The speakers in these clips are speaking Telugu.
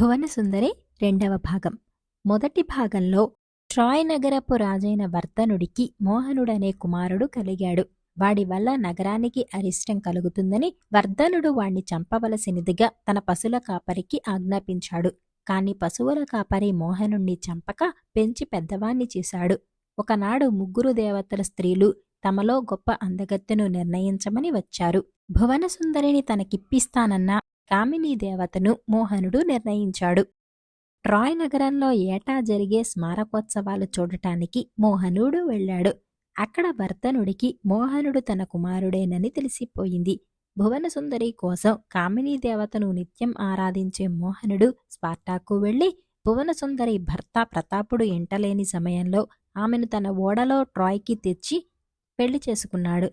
భువనసుందరి రెండవ భాగం. మొదటి భాగంలో ట్రాయ్ నగరపు రాజైన వర్ధనుడికి మోహనుడనే కుమారుడు కలిగాడు. వాడి వల్ల నగరానికి అరిష్టం కలుగుతుందని వర్ధనుడు వాణ్ణి చంపవలసినదిగా తన పశుల కాపరికి ఆజ్ఞాపించాడు. కాని పశువుల కాపరి మోహనుణ్ణి చంపక పెంచి పెద్దవాణ్ణి చేశాడు. ఒకనాడు ముగ్గురు దేవతల స్త్రీలు తమలో గొప్ప అందగత్తెను నిర్ణయించమని వచ్చారు. భువనసుందరిని తనకిప్పిస్తానన్న కామినీ దేవతను మోహనుడు నిర్ణయించాడు. ట్రాయ్ నగరంలో ఏటా జరిగే స్మారకోత్సవాలు చూడటానికి మోహనుడు వెళ్ళాడు. అక్కడ భర్తనుడికి మోహనుడు తన కుమారుడేనని తెలిసిపోయింది. భువనసుందరి కోసం కామినీ దేవతను నిత్యం ఆరాధించే మోహనుడు స్పార్టాకు వెళ్ళి భువనసుందరి భర్త ప్రతాపుడు ఎంటలేని సమయంలో ఆమెను తన ఓడలో ట్రాయ్కి తెచ్చి పెళ్ళి చేసుకున్నాడు.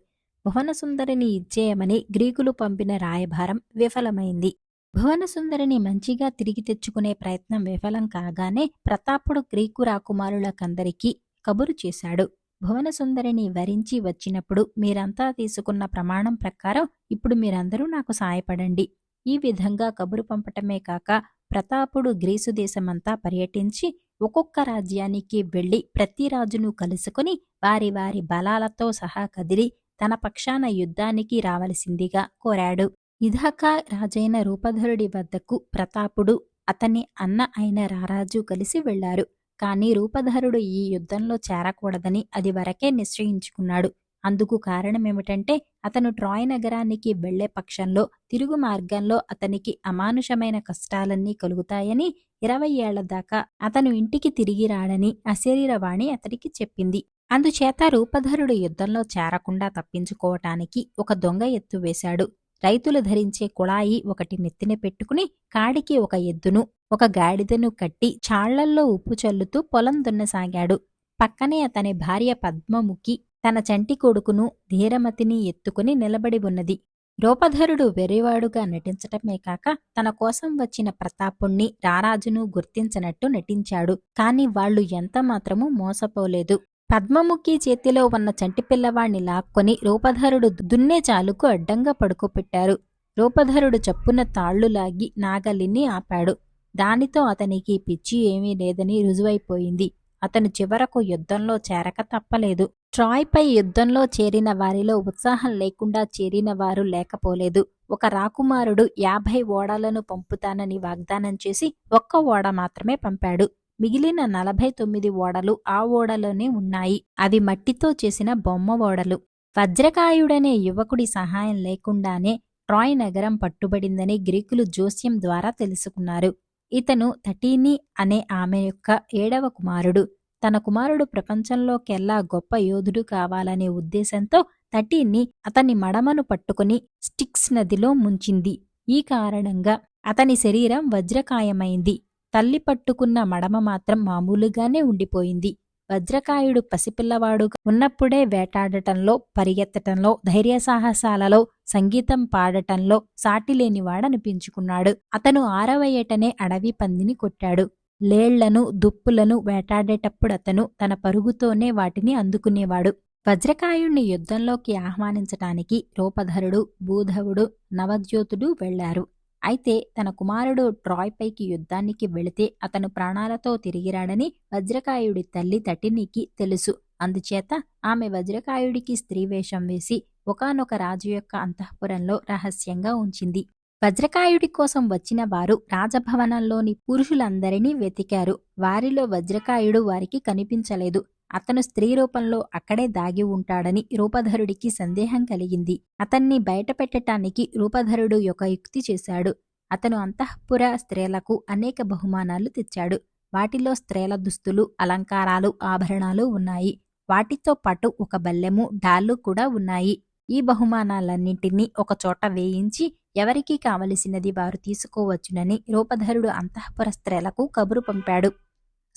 భువనసుందరిని ఇచ్చేయమని గ్రీకులు పంపిన రాయభారం విఫలమైంది. భువనసుందరిని మంచిగా తిరిగి తెచ్చుకునే ప్రయత్నం విఫలం కాగానే ప్రతాపుడు గ్రీకు రాకుమారులకందరికీ కబురు చేశాడు. భువనసుందరిని వరించి వచ్చినప్పుడు మీరంతా తీసుకున్న ప్రమాణం ప్రకారం ఇప్పుడు మీరందరూ నాకు సాయపడండి ఈ విధంగా కబురు పంపటమే కాక ప్రతాపుడు గ్రీసు దేశమంతా పర్యటించి ఒక్కొక్క రాజ్యానికి వెళ్ళి ప్రతి రాజును కలుసుకుని వారి వారి బలాలతో సహా కదిలి తన పక్షాన యుద్ధానికి రావలసిందిగా కోరాడు. ఇదాకా రాజైన రూపధరుడి వద్దకు ప్రతాపుడు అతని అన్న అయిన రారాజు కలిసి వెళ్ళారు కాని రూపధరుడు ఈ యుద్ధంలో చేరకూడదని అది వరకే నిశ్చయించుకున్నాడు. అందుకు కారణమేమిటంటే అతను ట్రాయ్ నగరానికి వెళ్ళే పక్షంలో తిరుగు మార్గంలో అతనికి అమానుషమైన కష్టాలన్నీ కలుగుతాయని ఇరవై ఏళ్ళ దాకా అతను ఇంటికి తిరిగి రాడని అశరీరవాణి అతనికి చెప్పింది. అందుచేత రూపధరుడు యుద్ధంలో చేరకుండా తప్పించుకోవటానికి ఒక దొంగ ఎత్తు వేశాడు. రైతులు ధరించే కుళాయి ఒకటి నెత్తిన పెట్టుకుని కాడికి ఒక ఎద్దును ఒక గాడిదను కట్టి చాళ్ళల్లో ఉప్పు చల్లుతూ పొలం దున్నసాగాడు. పక్కనే అతని భార్య పద్మముఖి తన చంటి కొడుకును ధీరమతిని ఎత్తుకుని నిలబడి ఉన్నది. రూపధరుడు వెర్రివాడుగా నటించటమే కాక తన కోసం వచ్చిన ప్రతాపుణ్ణి రారాజును గుర్తించనట్టు నటించాడు. కాని వాళ్ళు ఎంత మాత్రమూ మోసపోలేదు. పద్మముఖి చేతిలో ఉన్న చంటి పిల్లవాణ్ణి లాక్కొని రూపధరుడు దున్నే చాలుకు అడ్డంగా పడుకోపెట్టారు. రూపధరుడు చప్పున తాళ్ళు లాగి నాగలిని ఆపాడు. దానితో అతనికి పిచ్చి ఏమీ లేదని రుజువైపోయింది. అతను చివరకు యుద్ధంలో చేరక తప్పలేదు. ట్రాయ్పై యుద్ధంలో చేరిన వారిలో ఉత్సాహం లేకుండా చేరిన వారు లేకపోలేదు. ఒక రాకుమారుడు యాభై ఓడలను పంపుతానని వాగ్దానం చేసి ఒక్క ఓడ మాత్రమే పంపాడు. మిగిలిన నలభై తొమ్మిది ఓడలు ఆ ఓడలోనే ఉన్నాయి. అవి మట్టితో చేసిన బొమ్మ ఓడలు. వజ్రకాయుడనే యువకుడి సహాయం లేకుండానే ట్రాయ్ నగరం పట్టుబడిందని గ్రీకులు జోస్యం ద్వారా తెలుసుకున్నారు. ఇతను తటీని అనే ఆమె యొక్క ఏడవ కుమారుడు. తన కుమారుడు ప్రపంచంలోకెల్లా గొప్ప యోధుడు కావాలనే ఉద్దేశంతో తటీని అతని మడమను పట్టుకుని స్టిక్స్ నదిలో ముంచింది. ఈ కారణంగా అతని శరీరం వజ్రకాయమైంది. తల్లి పట్టుకున్న మడమ మాత్రం మామూలుగానే ఉండిపోయింది. వజ్రకాయుడు పసిపిల్లవాడుగా ఉన్నప్పుడే వేటాడటంలో పరిగెత్తటంలో ధైర్యసాహసాలలో సంగీతం పాడటంలో సాటిలేనివాడనిపించుకున్నాడు. అతను ఆరవ ఏటనే అడవి పందిని కొట్టాడు. లేళ్ళను దుప్పులను వేటాడేటప్పుడు అతను తన పరుగుతోనే వాటిని అందుకునేవాడు. వజ్రకాయుణ్ణి యుద్ధంలోకి ఆహ్వానించటానికి రూపధరుడు భూధవుడు నవజ్యోతుడు వెళ్ళారు అయితే తన కుమారుడు ట్రాయ్ పైకి యుద్ధానికి వెళితే అతను ప్రాణాలతో తిరిగిరాడని వజ్రకాయుడి తల్లి తటినికి తెలుసు. అందుచేత ఆమె వజ్రకాయుడికి స్త్రీ వేషం వేసి ఒకనొక రాజు యొక్క అంతఃపురంలో రహస్యంగా ఉంచింది. వజ్రకాయుడి కోసం వచ్చిన వారు రాజభవనంలోని పురుషులందరినీ వెతికారు. వారిలో వజ్రకాయుడు వారికి కనిపించలేదు. అతను స్త్రీ రూపంలో అక్కడే దాగి ఉంటాడని రూపధరుడికి సందేహం కలిగింది. అతన్ని బయటపెట్టటానికి రూపధరుడు ఒక యుక్తి చేశాడు. అతను అంతఃపుర స్త్రీలకు అనేక బహుమానాలు తెచ్చాడు. వాటిలో స్త్రీల దుస్తులు అలంకారాలు ఆభరణాలు ఉన్నాయి. వాటితో పాటు ఒక బల్లెము డాళ్ళు కూడా ఉన్నాయి. ఈ బహుమానాలన్నింటినీ ఒకచోట వేయించి ఎవరికి కావలసినది వారు తీసుకోవచ్చునని రూపధరుడు అంతఃపుర స్త్రీలకు కబురు పంపాడు.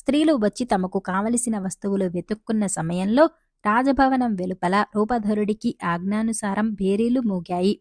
స్త్రీలు వచ్చి తమకు కావలసిన వస్తువులు వెతుక్కున్న సమయంలో రాజభవనం వెలుపల రూపధరుడికి ఆజ్ఞానుసారం భేరీలు మోగాయి.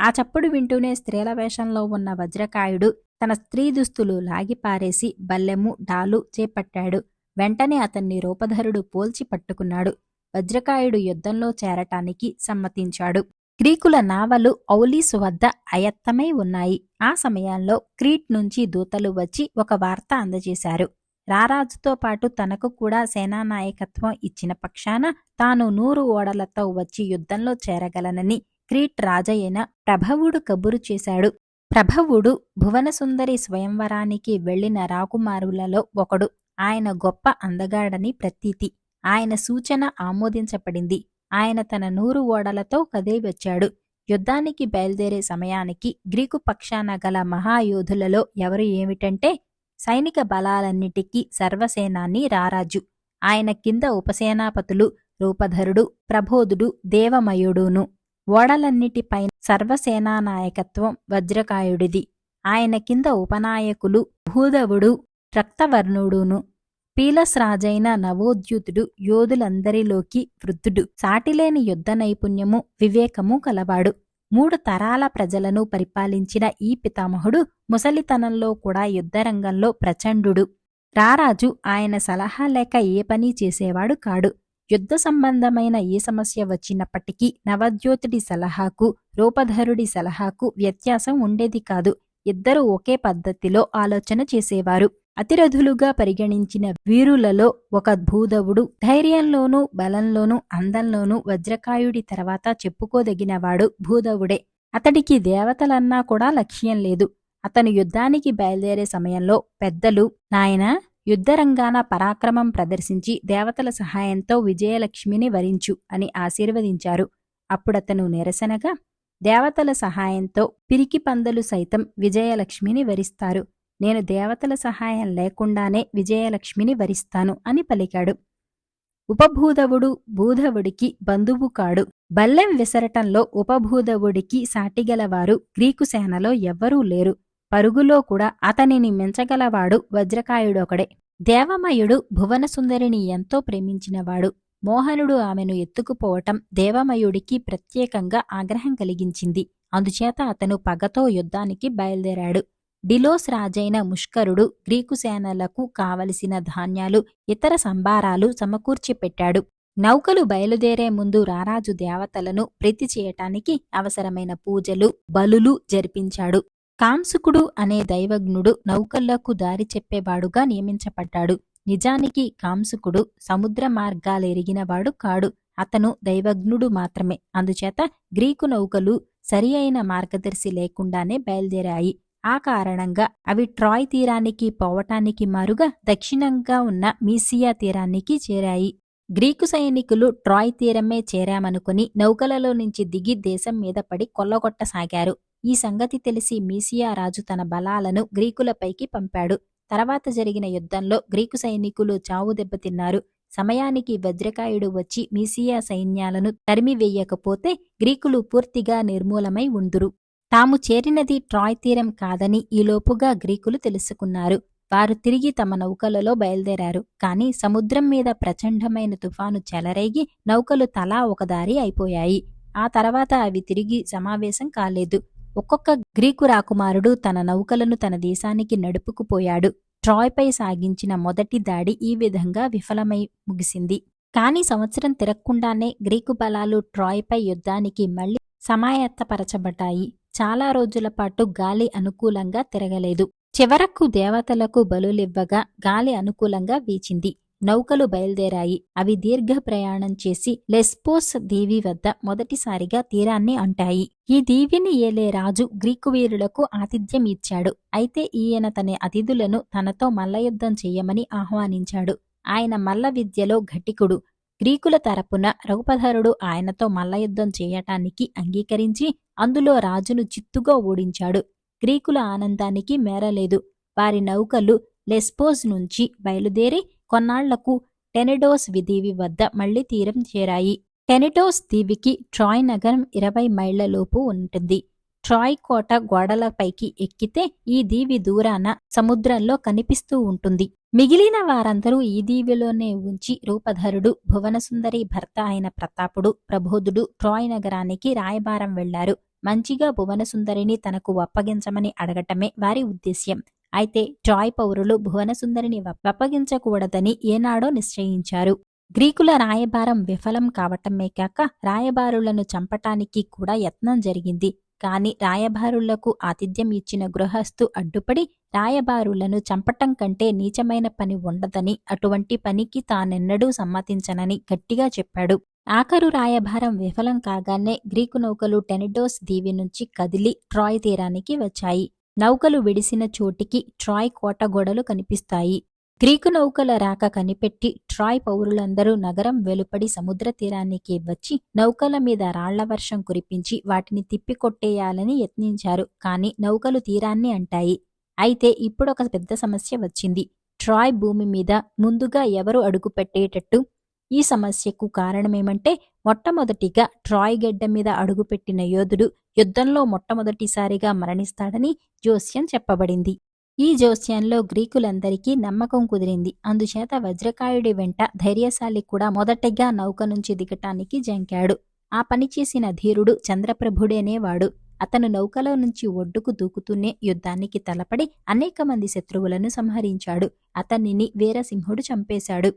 ఆ చప్పుడు వింటూనే స్త్రీల వేషంలో ఉన్న వజ్రకాయుడు తన స్త్రీ దుస్తులు లాగిపారేసి బల్లెము డాలు చేపట్టాడు. వెంటనే అతన్ని రూపధరుడు పోల్చి పట్టుకున్నాడు. వజ్రకాయుడు యుద్ధంలో చేరటానికి సమ్మతించాడు. గ్రీకుల నావలు ఔలీసు వద్ద అయత్తమై ఉన్నాయి. ఆ సమయంలో క్రీట్ నుంచి దూతలు వచ్చి ఒక వార్త అందజేశారు. రారాజుతో పాటు తనకు కూడా సేనానాయకత్వం ఇచ్చిన పక్షాన తాను నూరు ఓడలతో వచ్చి యుద్ధంలో చేరగలనని క్రీట్ రాజయ్యన ప్రభవుడు కబురు చేశాడు. ప్రభవుడు భువనసుందరి స్వయంవరానికి వెళ్ళిన రాకుమారులలో ఒకడు. ఆయన గొప్ప అందగాడని ప్రతీతి. ఆయన సూచన ఆమోదించబడింది. ఆయన తన నూరు ఓడలతో కదిలి వచ్చాడు. యుద్ధానికి బయలుదేరే సమయానికి గ్రీకు పక్షాన గల మహాయోధులలో ఎవరు ఏమిటంటే సైనిక బలాలన్నిటికీ సర్వసేనాని రారాజు. ఆయన కింద ఉపసేనాపతులు రూపధరుడు ప్రబోధుడు దేవమయుడును. ఓడలన్నిటిపైన సర్వసేనానాయకత్వం వజ్రకాయుడిది. ఆయన కింద ఉపనాయకులు భూధవుడు రక్తవర్ణుడును. పీలస్ రాజైన నవోద్యుతుడు యోధులందరిలోకి వృద్ధుడు. సాటిలేని యుద్ధ నైపుణ్యము వివేకము కలవాడు. మూడు తరాల ప్రజలను పరిపాలించిన ఈ పితామహుడు ముసలితనంలో కూడా యుద్ధరంగంలో ప్రచండుడు. రారాజు ఆయన సలహా లేక ఏ పని చేసేవాడు కాడు. యుద్ధ సంబంధమైన ఏ సమస్య వచ్చినప్పటికీ నవద్యోతుడి సలహాకు రూపధరుడి సలహాకు వ్యత్యాసం ఉండేది కాదు. ఇద్దరూ ఒకే పద్ధతిలో ఆలోచన చేసేవారు. అతిరథులుగా పరిగణించిన వీరులలో ఒక భూధవుడు ధైర్యంలోనూ బలంలోనూ అందంలోనూ వజ్రకాయుడి తర్వాత చెప్పుకోదగినవాడు భూధవుడే అతడికి దేవతలన్నా కూడా లక్ష్యం లేదు. అతను యుద్ధానికి బయలుదేరే సమయంలో పెద్దలు నాయనా యుద్ధరంగాన పరాక్రమం ప్రదర్శించి దేవతల సహాయంతో విజయలక్ష్మిని వరించు అని ఆశీర్వదించారు. అప్పుడతను నిరసనగా దేవతల సహాయంతో పిరికి పందలు సైతం విజయలక్ష్మిని వరిస్తారు. నేను దేవతల సహాయం లేకుండానే విజయలక్ష్మిని వరిస్తాను అని పలికాడు. ఉపభూధవుడు భూధవుడికి బంధువు కాడు. బల్లెం విసరటంలో ఉపభూధవుడికి సాటిగలవారు గ్రీకు సేనలో ఎవ్వరూ లేరు. పరుగులో కూడా అతనిని మించగలవాడు వజ్రకాయుడొకడే. దేవమయుడు భువనసుందరిని ఎంతో ప్రేమించినవాడు. మోహనుడు ఆమెను ఎత్తుకుపోవటం దేవమయుడికి ప్రత్యేకంగా ఆగ్రహం కలిగించింది. అందుచేత అతను పగతో యుద్ధానికి బయలుదేరాడు. డిలోస్ రాజైన ముష్కరుడు గ్రీకు సేనలకు కావలసిన ధాన్యాలు ఇతర సంభారాలు సమకూర్చి పెట్టాడు నౌకలు బయలుదేరే ముందు రారాజు దేవతలను ప్రీతి చేయటానికి అవసరమైన పూజలు బలులు జరిపించాడు. కాంసుకుడు అనే దైవజ్ఞుడు నౌకల్లకు దారి చెప్పేవాడుగా నియమించబడ్డాడు. నిజానికి కాంసుకుడు సముద్ర మార్గాలెరిగినవాడు కాడు. అతను దైవజ్ఞుడు మాత్రమే. అందుచేత గ్రీకు నౌకలు సరి అయిన మార్గదర్శి లేకుండానే బయలుదేరాయి. ఆ కారణంగా అవి ట్రాయ్ తీరానికి పోవటానికి మారుగా దక్షిణంగా ఉన్న మీసియా తీరానికి చేరాయి. గ్రీకు సైనికులు ట్రాయ్ తీరమే చేరామనుకుని నౌకలలో నుంచి దిగి దేశం మీద పడి కొల్లగొట్టసాగారు. ఈ సంగతి తెలిసి మీసియా రాజు తన బలాలను గ్రీకులపైకి పంపాడు. తర్వాత జరిగిన యుద్ధంలో గ్రీకు సైనికులు చావు దెబ్బతిన్నారు సమయానికి వజ్రకాయుడు వచ్చి మీసియా సైన్యాలను తరిమివేయకపోతే గ్రీకులు పూర్తిగా నిర్మూలమై ఉందురు. తాము చేరినది ట్రాయ్ తీరం కాదని ఈలోపుగా గ్రీకులు తెలుసుకున్నారు. వారు తిరిగి తమ నౌకలలో బయలుదేరారు. కాని సముద్రం మీద ప్రచండమైన తుఫాను చెలరేగి నౌకలు తలా ఒకదారి అయిపోయాయి. ఆ తర్వాత అవి తిరిగి సమావేశం కాలేదు. ఒక్కొక్క గ్రీకు రాకుమారుడు తన నౌకలను తన దేశానికి నడుపుకుపోయాడు ట్రాయ్పై సాగించిన మొదటి దాడి ఈ విధంగా విఫలమై ముగిసింది. కాని సంవత్సరం తిరగకుండానే గ్రీకు బలాలు ట్రాయ్పై యుద్ధానికి మళ్ళీ సమాయత్తపరచబడ్డాయి. చాలా రోజుల పాటు గాలి అనుకూలంగా తిరగలేదు. చివరకు దేవతలకు బలులివ్వగా గాలి అనుకూలంగా వీచింది. నౌకలు బయలుదేరాయి. అవి దీర్ఘ ప్రయాణం చేసి లెస్పోస్ దీవి వద్ద మొదటిసారిగా తీరాన్ని అంటాయి. ఈ దీవిని ఏలే రాజు గ్రీకు వీరులకు ఆతిథ్యం ఇచ్చాడు. అయితే ఈయన తన అతిథులను తనతో మల్లయుద్ధం చెయ్యమని ఆహ్వానించాడు. ఆయన మల్ల విద్యలో ఘటికుడు. గ్రీకుల తరపున రఘుపధరుడు ఆయనతో మల్లయుద్ధం చేయటానికి అంగీకరించి అందులో రాజును చిత్తుగా ఓడించాడు. గ్రీకుల ఆనందానికి మేరలేదు. వారి నౌకలు లెస్పోస్ నుంచి బయలుదేరి కొన్నాళ్ళకు టెనెడోస్ విదీవి వద్ద మళ్ళీ తీరం చేరాయి. టెనెడోస్ దీవికి ట్రాయ్ నగరం ఇరవై మైళ్ళలోపు ఉంటుంది. ట్రాయ్ కోట గోడలపైకి ఎక్కితే ఈ దీవి దూరాన సముద్రంలో కనిపిస్తూ ఉంటుంది. మిగిలిన వారందరూ ఈ దీవిలోనే ఉంచి రూపధరుడు భువనసుందరి భర్త అయిన ప్రతాపుడు ప్రబోధుడు ట్రాయ్ నగరానికి రాయబారం వెళ్ళారు మంచిగా భువనసుందరిని తనకు అప్పగించమని అడగటమే వారి ఉద్దేశ్యం. అయితే ట్రాయ్ పౌరులు భువనసుందరిని అప్పగించకూడదని ఏనాడో నిశ్చయించారు. గ్రీకుల రాయబారం విఫలం కావటమే కాక రాయబారులను చంపటానికి కూడా యత్నం జరిగింది. కాని రాయబారులకు ఆతిథ్యం ఇచ్చిన గృహస్థు అడ్డుపడి రాయబారులను చంపటం కంటే నీచమైన పని ఉండదని అటువంటి పనికి తానెన్నడూ సమ్మతించనని గట్టిగా చెప్పాడు. ఆఖరు రాయభారం విఫలం కాగానే గ్రీకు నౌకలు టెనిడోస్ దీవి నుంచి కదిలి ట్రాయ్ తీరానికి వచ్చాయి. నౌకలు విడిసిన చోటికి ట్రాయ్ కోట గోడలు కనిపిస్తాయి. గ్రీకు నౌకల రాక కనిపెట్టి ట్రాయ్ పౌరులందరూ నగరం వెలుపడి సముద్ర తీరానికి వచ్చి నౌకల మీద రాళ్ళ వర్షం కురిపించి వాటిని తిప్పికొట్టేయాలని యత్నించారు. కానీ నౌకలు తీరాన్ని అంటాయి. అయితే ఇప్పుడు ఒక పెద్ద సమస్య వచ్చింది. ట్రాయ్ భూమి మీద ముందుగా ఎవరు అడుగుపెట్టేటట్టు? ఈ సమస్యకు కారణమేమంటే మొట్టమొదటిగా ట్రాయ్ గెడ్డ మీద అడుగుపెట్టిన యోధుడు యుద్ధంలో మొట్టమొదటిసారిగా మరణిస్తాడని జోస్యం చెప్పబడింది. ఈ జోస్యంలో గ్రీకులందరికీ నమ్మకం కుదిరింది. అందుచేత వజ్రకాయుడి వెంట ధైర్యశాలి కూడా మొదటగా నౌక నుంచి దిగటానికి జంకాడు. ఆ పని చేసిన ధీరుడు చంద్రప్రభుడేనేవాడు. అతను నౌకలో నుంచి ఒడ్డుకు దూకుతూనే యుద్ధానికి తలపడి అనేక మంది శత్రువులను సంహరించాడు. అతనిని వీరసింహుడు చంపేశాడు.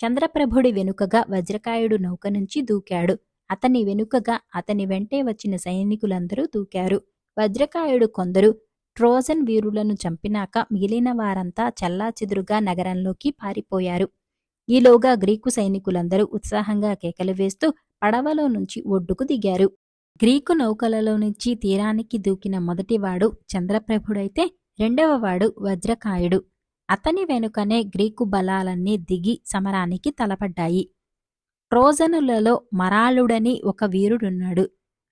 చంద్రప్రభుడి వెనుకగా వజ్రకాయుడు నౌక నుంచి దూకాడు. అతని వెనుకగా అతని వెంటే వచ్చిన సైనికులందరూ దూకారు. వజ్రకాయుడు కొందరు ట్రోజన్ వీరులను చంపినాక మిగిలిన వారంతా చెల్లాచెదురుగా నగరంలోకి పారిపోయారు. ఈలోగా గ్రీకు సైనికులందరూ ఉత్సాహంగా కేకలు వేస్తూ పడవలో నుంచి ఒడ్డుకు దిగారు. గ్రీకు నౌకలలో నుంచి తీరానికి దూకిన మొదటివాడు చంద్రప్రభుడైతే రెండవవాడు వజ్రకాయుడు. అతని వెనుకనే గ్రీకు బలాలన్నీ దిగి సమరానికి తలపడ్డాయి. ట్రోజనులలో మరాళుడని ఒక వీరుడున్నాడు.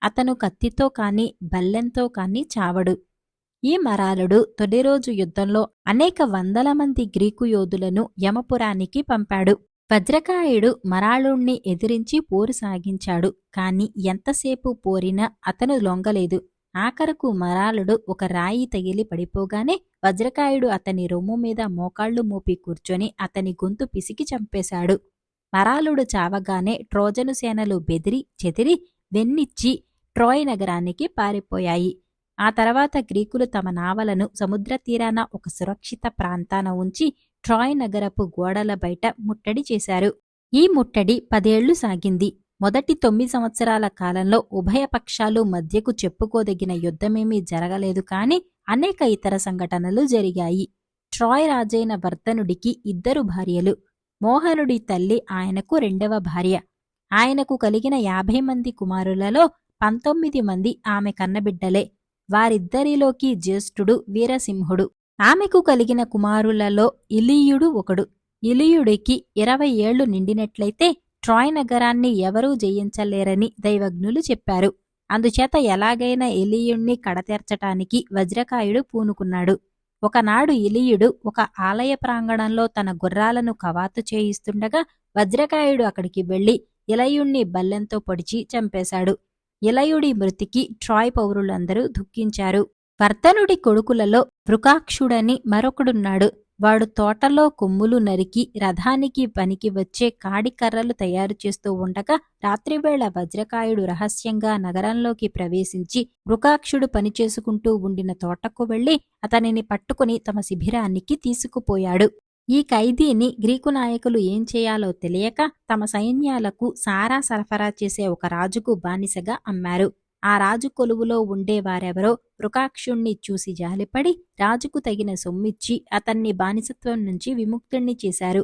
అతను కత్తితో కాని బల్లెంతో కాని చావడు. ఈ మరాలుడు తొలి రోజు యుద్ధంలో అనేక వందల మంది గ్రీకు యోధులను యమపురానికి పంపాడు. వజ్రకాయుడు మరాళుణ్ణి ఎదిరించి పోరు సాగించాడు. కాని ఎంతసేపు పోరినా అతను లొంగలేదు. ఆఖరకు మరాళుడు ఒక రాయి తగిలి పడిపోగానే వజ్రకాయుడు అతని రొమ్ము మీద మోకాళ్ళు మోపి కూర్చొని అతని గొంతు పిసికి చంపేశాడు. మరాలుడు చావగానే ట్రోజను సేనలు బెదిరి చెదిరి వెన్నిచ్చి ట్రోయ్ నగరానికి పారిపోయాయి. ఆ తర్వాత గ్రీకులు తమ నావలను సముద్ర తీరాన ఒక సురక్షిత ప్రాంతాన ఉంచి ట్రాయ్ నగరపు గోడల బయట ముట్టడి చేశారు. ఈ ముట్టడి పదేళ్ళు సాగింది. మొదటి తొమ్మిది సంవత్సరాల కాలంలో ఉభయ పక్షాలు మధ్యకు చెప్పుకోదగిన యుద్ధమేమీ జరగలేదు కాని అనేక ఇతర సంఘటనలు జరిగాయి. ట్రాయ్ రాజైన వర్ధనుడికి ఇద్దరు భార్యలు. మోహనుడి తల్లి ఆయనకు రెండవ భార్య. ఆయనకు కలిగిన యాభై మంది కుమారులలో పంతొమ్మిది మంది ఆమె కన్నబిడ్డలే. వారిద్దరిలోకి జ్యేష్ఠుడు వీరసింహుడు. ఆమెకు కలిగిన కుమారులలో ఇలియుడు ఒకడు. ఇలియుడికి ఇరవై ఏళ్ళు నిండినట్లయితే ట్రాయ్ నగరాన్ని ఎవరూ జయించలేరని దైవజ్ఞులు చెప్పారు. అందుచేత ఎలాగైనా ఇలియుణ్ణి కడతెర్చటానికి వజ్రకాయుడు పూనుకున్నాడు. ఒకనాడు ఇలియుడు ఒక ఆలయ ప్రాంగణంలో తన గుర్రాలను కవాతు చేయిస్తుండగా వజ్రకాయుడు అక్కడికి వెళ్ళి ఇలయుణ్ణి బల్లెంతో పొడిచి చంపేశాడు. ఇలయుడి మృతికి ట్రాయ్ పౌరులందరూ దుఃఖించారు. వర్తనుడి కొడుకులలో వృకాక్షుడని మరొకడున్నాడు. వాడు తోటలో కొమ్ములు నరికి రథానికి పనికి వచ్చే కాడికర్రలు తయారు చేస్తూ ఉండగా రాత్రివేళ వజ్రకాయుడు రహస్యంగా నగరంలోకి ప్రవేశించి వృకాక్షుడు పనిచేసుకుంటూ ఉండిన తోటకు వెళ్ళి అతనిని పట్టుకుని తమ శిబిరానికి తీసుకుపోయాడు. ఈ ఖైదీని గ్రీకు నాయకులు ఏం చేయాలో తెలియక తమ సైన్యాలకు సారా సరఫరా చేసే ఒక రాజుకు బానిసగా అమ్మారు. ఆ రాజు కొలువులో ఉండేవారెవరో వృకాక్షుణ్ణి చూసి జాలిపడి రాజుకు తగిన సొమ్మిచ్చి అతన్ని బానిసత్వం నుంచి విముక్తుణ్ణి చేశారు.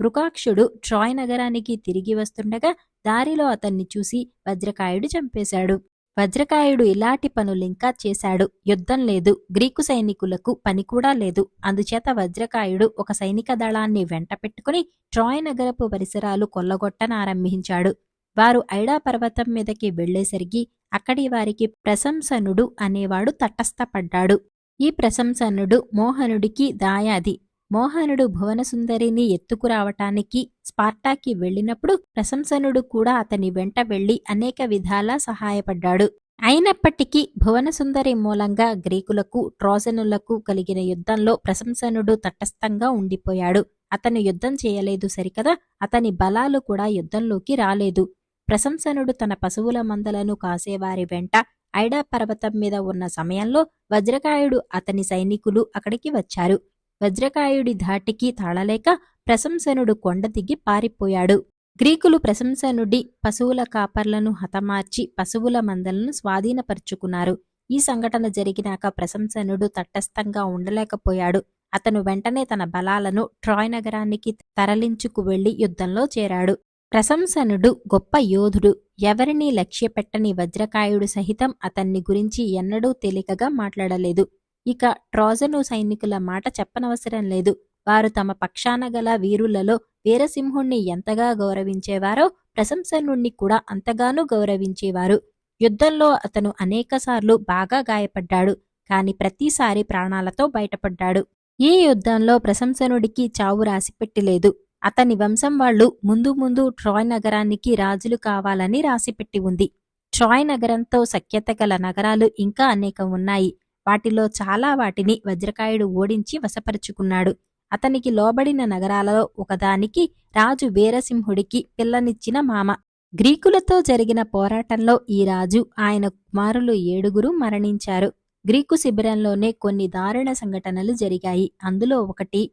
వృకాక్షుడు ట్రాయ్ నగరానికి తిరిగి వస్తుండగా దారిలో అతన్ని చూసి వజ్రకాయుడు చంపేశాడు. వజ్రకాయుడు ఇలాంటి పనులింకా చేశాడు. యుద్ధం లేదు. గ్రీకు సైనికులకు పని కూడా లేదు. అందుచేత వజ్రకాయుడు ఒక సైనిక దళాన్ని వెంట పెట్టుకుని ట్రాయ్ నగరపు పరిసరాలు కొల్లగొట్టనారంభించాడు వారు ఐడా పర్వతం మీదకి వెళ్ళేసరికి అక్కడి వారికి ప్రశంసనుడు అనేవాడు తటస్థపడ్డాడు. ఈ ప్రశంసనుడు మోహనుడికి దాయాది. మోహనుడు భువనసుందరిని ఎత్తుకురావటానికి స్పార్టాకి వెళ్ళినప్పుడు ప్రశంసనుడు కూడా అతని వెంట వెళ్ళి అనేక విధాలా సహాయపడ్డాడు. అయినప్పటికీ భువనసుందరి మూలంగా గ్రీకులకు ట్రోజనులకు కలిగిన యుద్ధంలో ప్రశంసనుడు తటస్థంగా ఉండిపోయాడు. అతను యుద్ధం చేయలేదు సరికదా అతని బలాలు కూడా యుద్ధంలోకి రాలేదు. ప్రశంసనుడు తన పశువుల మందలను కాసేవారి వెంట ఐడా పర్వతం మీద ఉన్న సమయంలో వజ్రకాయుడు అతని సైనికులు అక్కడికి వచ్చారు. వజ్రకాయుడి ధాటికి తాళలేక ప్రశంసనుడు కొండ దిగి పారిపోయాడు. గ్రీకులు ప్రశంసనుడి పశువుల కాపర్లను హతమార్చి పశువుల మందలను స్వాధీనపరుచుకున్నారు. ఈ సంఘటన జరిగినాక ప్రశంసనుడు తటస్థంగా ఉండలేకపోయాడు. అతను వెంటనే తన బలాలను ట్రాయ్ నగరానికి తరలించుకు వెళ్ళి యుద్ధంలో చేరాడు. ప్రశంసనుడు గొప్ప యోధుడు ఎవరినీ లక్ష్యపెట్టని వజ్రకాయుడు సహితం అతన్ని గురించి ఎన్నడూ తేలికగా మాట్లాడలేదు. ఇక ట్రోజను సైనికుల మాట చెప్పనవసరం లేదు. వారు తమ పక్షాన గల వీరులలో వీరసింహుణ్ణి ఎంతగా గౌరవించేవారో ప్రశంసనుణ్ణి కూడా అంతగానూ గౌరవించేవారు. యుద్ధంలో అతను అనేకసార్లు బాగా గాయపడ్డాడు కాని ప్రతిసారి ప్రాణాలతో బయటపడ్డాడు. ఈ యుద్ధంలో ప్రశంసనుడికి చావు రాసిపెట్టిలేదు. అతని వంశం వాళ్ళు ముందు ముందు ట్రాయ్ నగరానికి రాజులు కావాలని రాసిపెట్టి ఉంది. ట్రాయ్ నగరంతో సఖ్యత గల నగరాలు ఇంకా అనేకం ఉన్నాయి. వాటిలో చాలా వాటిని వజ్రకాయుడు ఓడించి వశపరుచుకున్నాడు. అతనికి లోబడిన నగరాలలో ఒకదానికి రాజు వీరసింహుడికి పిల్లనిచ్చిన మామ. గ్రీకులతో జరిగిన పోరాటంలో ఈ రాజు ఆయన కుమారులు ఏడుగురు మరణించారు. గ్రీకు శిబిరంలోనే కొన్ని దారుణ సంఘటనలు జరిగాయి. అందులో ఒకటి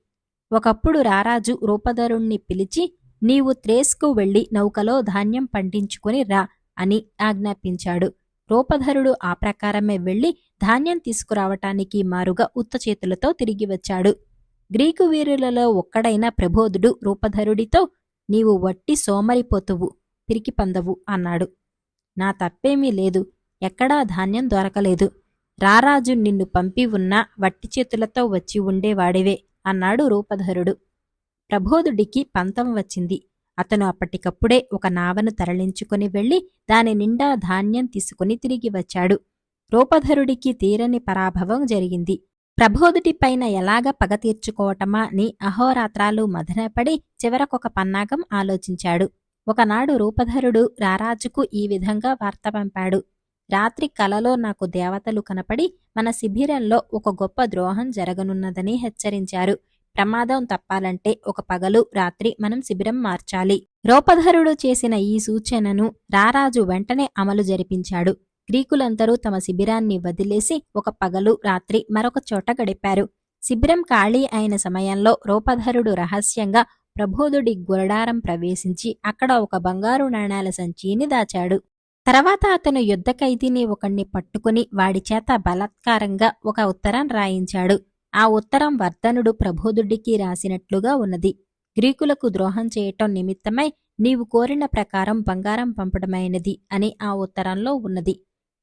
ఒకప్పుడు రారాజు రూపధరుణ్ణి పిలిచి నీవు త్రేస్కు వెళ్ళి నౌకలో ధాన్యం పండించుకుని రా అని ఆజ్ఞాపించాడు. రూపధరుడు ఆ ప్రకారమే వెళ్ళి ధాన్యం తీసుకురావటానికి మారుగా ఉత్త చేతులతో తిరిగి వచ్చాడు. గ్రీకు వీరులలో ఒక్కడైన ప్రబోధుడు రూపధరుడితో నీవు వట్టి సోమరిపోతువు పిరికి పందవు అన్నాడు. నా తప్పేమీ లేదు ఎక్కడా ధాన్యం దొరకలేదు. రారాజు నిన్ను పంపి ఉన్నా వట్టి చేతులతో వచ్చి ఉండేవాడివే అన్నాడు రూపధరుడు. ప్రబోధుడికి పంతం వచ్చింది. అతను అప్పటికప్పుడే ఒక నావను తరలించుకుని వెళ్ళి దాని నిండా ధాన్యం తీసుకుని తిరిగి వచ్చాడు. రూపధరుడికి తీరని పరాభవం జరిగింది. ప్రబోధుడిపైన ఎలాగ పగ తీర్చుకోవటమా అని అహోరాత్రాలు మదనపడి చివరకొక పన్నాగం ఆలోచించాడు. ఒకనాడు రూపధరుడు రారాజుకు ఈ విధంగా వార్త పంపాడు. రాత్రి కలలో నాకు దేవతలు కనపడి మన శిబిరంలో ఒక గొప్ప ద్రోహం జరగనున్నదని హెచ్చరించారు. ప్రమాదం తప్పాలంటే ఒక పగలు రాత్రి మనం శిబిరం మార్చాలి. రూపధరుడు చేసిన ఈ సూచనను రారాజు వెంటనే అమలు జరిపించాడు. గ్రీకులందరూ తమ శిబిరాన్ని వదిలేసి ఒక పగలు రాత్రి మరొక చోట గడిపారు. శిబిరం ఖాళీ అయిన సమయంలో రూపధరుడు రహస్యంగా ప్రబోధుడి గురడారం ప్రవేశించి అక్కడ ఒక బంగారు నాణాల సంచిని దాచాడు. తర్వాత అతను యుద్ధ ఖైదీని ఒకణ్ణి పట్టుకుని వాడి చేత బలాత్కారంగా ఒక ఉత్తరం రాయించాడు. ఆ ఉత్తరం వర్ధనుడు ప్రబోధుడికి రాసినట్లుగా ఉన్నది. గ్రీకులకు ద్రోహం చేయటం నిమిత్తమై నీవు కోరిన ప్రకారం బంగారం పంపడమైనది అని ఆ ఉత్తరంలో ఉన్నది.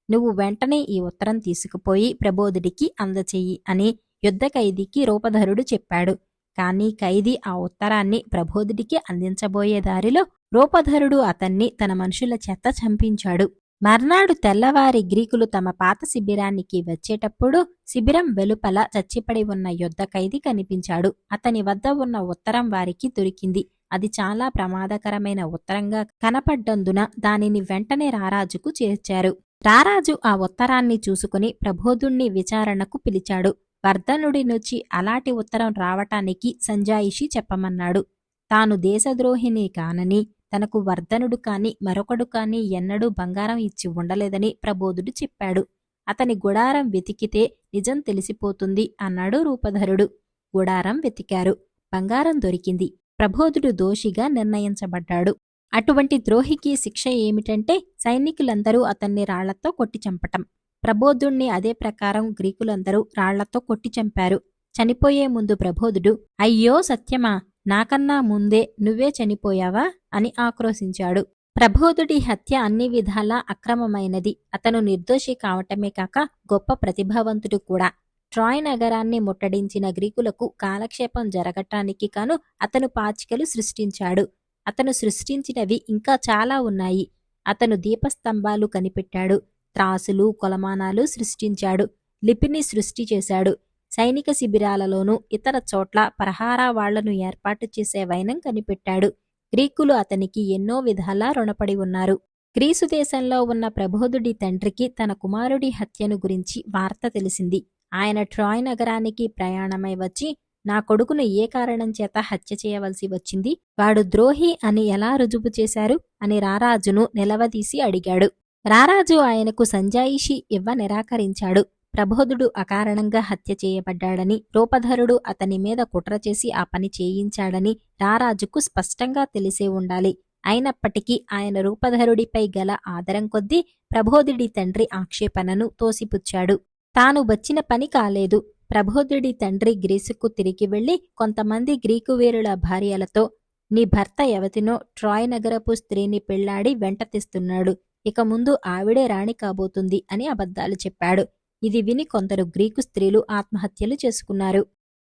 నువ్వు వెంటనే ఈ ఉత్తరం తీసుకుపోయి ప్రబోధుడికి అందచేయి అని యుద్ధ ఖైదీకి రూపధరుడు చెప్పాడు. కానీ ఖైదీ ఆ ఉత్తరాన్ని ప్రబోధుడికి అందించబోయే దారిలో రూపధరుడు అతన్ని తన మనుషుల చేత చంపించాడు. మర్నాడు తెల్లవారి గ్రీకులు తమ పాత శిబిరానికి వచ్చేటప్పుడు శిబిరం వెలుపల చచ్చిపడి ఉన్న యుద్ధ ఖైదీ కనిపించాడు. అతని వద్ద ఉన్న ఉత్తరం వారికి దొరికింది. అది చాలా ప్రమాదకరమైన ఉత్తరంగా కనపడ్డందున దానిని వెంటనే రారాజుకు చేర్చారు. రారాజు ఆ ఉత్తరాన్ని చూసుకుని ప్రబోధుణ్ణి విచారణకు పిలిచాడు. వర్ధనుడి నుంచి అలాంటి ఉత్తరం రావటానికి సంజాయిషి చెప్పమన్నాడు. తాను దేశద్రోహిని కానని తనకు వర్ధనుడు కాని మరొకడు కాని ఎన్నడూ బంగారం ఇచ్చి ఉండలేదని ప్రబోధుడు చెప్పాడు. అతని గుడారం వెతికితే నిజం తెలిసిపోతుంది అన్నాడు రూపధరుడు. గుడారం వెతికారు. బంగారం దొరికింది. ప్రబోధుడు దోషిగా నిర్ణయించబడ్డాడు. అటువంటి ద్రోహికి శిక్ష ఏమిటంటే సైనికులందరూ అతన్ని రాళ్ళతో కొట్టి చంపటం. ప్రబోధుణ్ణి అదే ప్రకారం గ్రీకులందరూ రాళ్ళతో కొట్టి చంపారు. చనిపోయే ముందు ప్రబోధుడు అయ్యో సత్యమా నాకన్నా ముందే నువ్వే చనిపోయావా? అని ఆక్రోశించాడు. ప్రబోధుడి హత్య అన్ని విధాలా అక్రమమైనది. అతను నిర్దోషి కావటమే కాక గొప్ప ప్రతిభావంతుడు కూడా. ట్రాయ్ నగరాన్ని ముట్టడించిన గ్రీకులకు కాలక్షేపం జరగటానికి కాను అతను పాచికలు సృష్టించాడు. అతను సృష్టించినవి ఇంకా చాలా ఉన్నాయి. అతను దీపస్తంభాలు కనిపెట్టాడు. త్రాసులు కొలమానాలు సృష్టించాడు. లిపిని సృష్టి చేశాడు. సైనిక శిబిరాలలోనూ ఇతర చోట్ల ప్రహారా వాళ్ళను ఏర్పాటు చేసే వైనం కనిపెట్టాడు. గ్రీకులు అతనికి ఎన్నో విధాలా రుణపడి ఉన్నారు. గ్రీసు దేశంలో ఉన్న ప్రబోధుడి తండ్రికి తన కుమారుడి హత్యను గురించి వార్త తెలిసింది. ఆయన ట్రాయ్ నగరానికి ప్రయాణమై వచ్చి నా కొడుకును ఏ కారణం చేత హత్య చేయవలసి వచ్చింది? వాడు ద్రోహి అని ఎలా రుజువు చేశారు? అని రారాజును నిలవదీసి అడిగాడు. రారాజు ఆయనకు సంజాయిషి ఇవ్వ నిరాకరించాడు. ప్రబోధుడు అకారణంగా హత్య చేయబడ్డాడని రూపధరుడు అతని మీద కుట్ర చేసి ఆ పని చేయించాడని రారాజుకు స్పష్టంగా తెలిసే ఉండాలి. అయినప్పటికీ ఆయన రూపధరుడిపై గల ఆదరం కొద్దీ ప్రబోధుడి తండ్రి ఆక్షేపణను తోసిపుచ్చాడు. తాను వచ్చిన పని కాలేదు. ప్రబోధుడి తండ్రి గ్రీసుకు తిరిగి వెళ్ళి కొంతమంది గ్రీకు వీరుల భార్యలతో నీ భర్త ఎవతినో ట్రాయ్ నగరపు స్త్రీని పెళ్ళాడి వెంట తెస్తున్నాడు. ఇక ముందు ఆవిడే రాణి కాబోతుంది అని అబద్ధాలు చెప్పాడు. ఇది విని కొందరు గ్రీకు స్త్రీలు ఆత్మహత్యలు చేసుకున్నారు.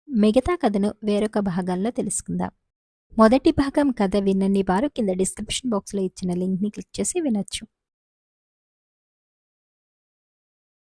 మిగతా కథను వేరొక భాగంలో తెలుసుకుందాం. మొదటి భాగం కథ వినని వారు కింద డిస్క్రిప్షన్ బాక్స్లో ఇచ్చిన లింక్ని క్లిక్ చేసి వినొచ్చు.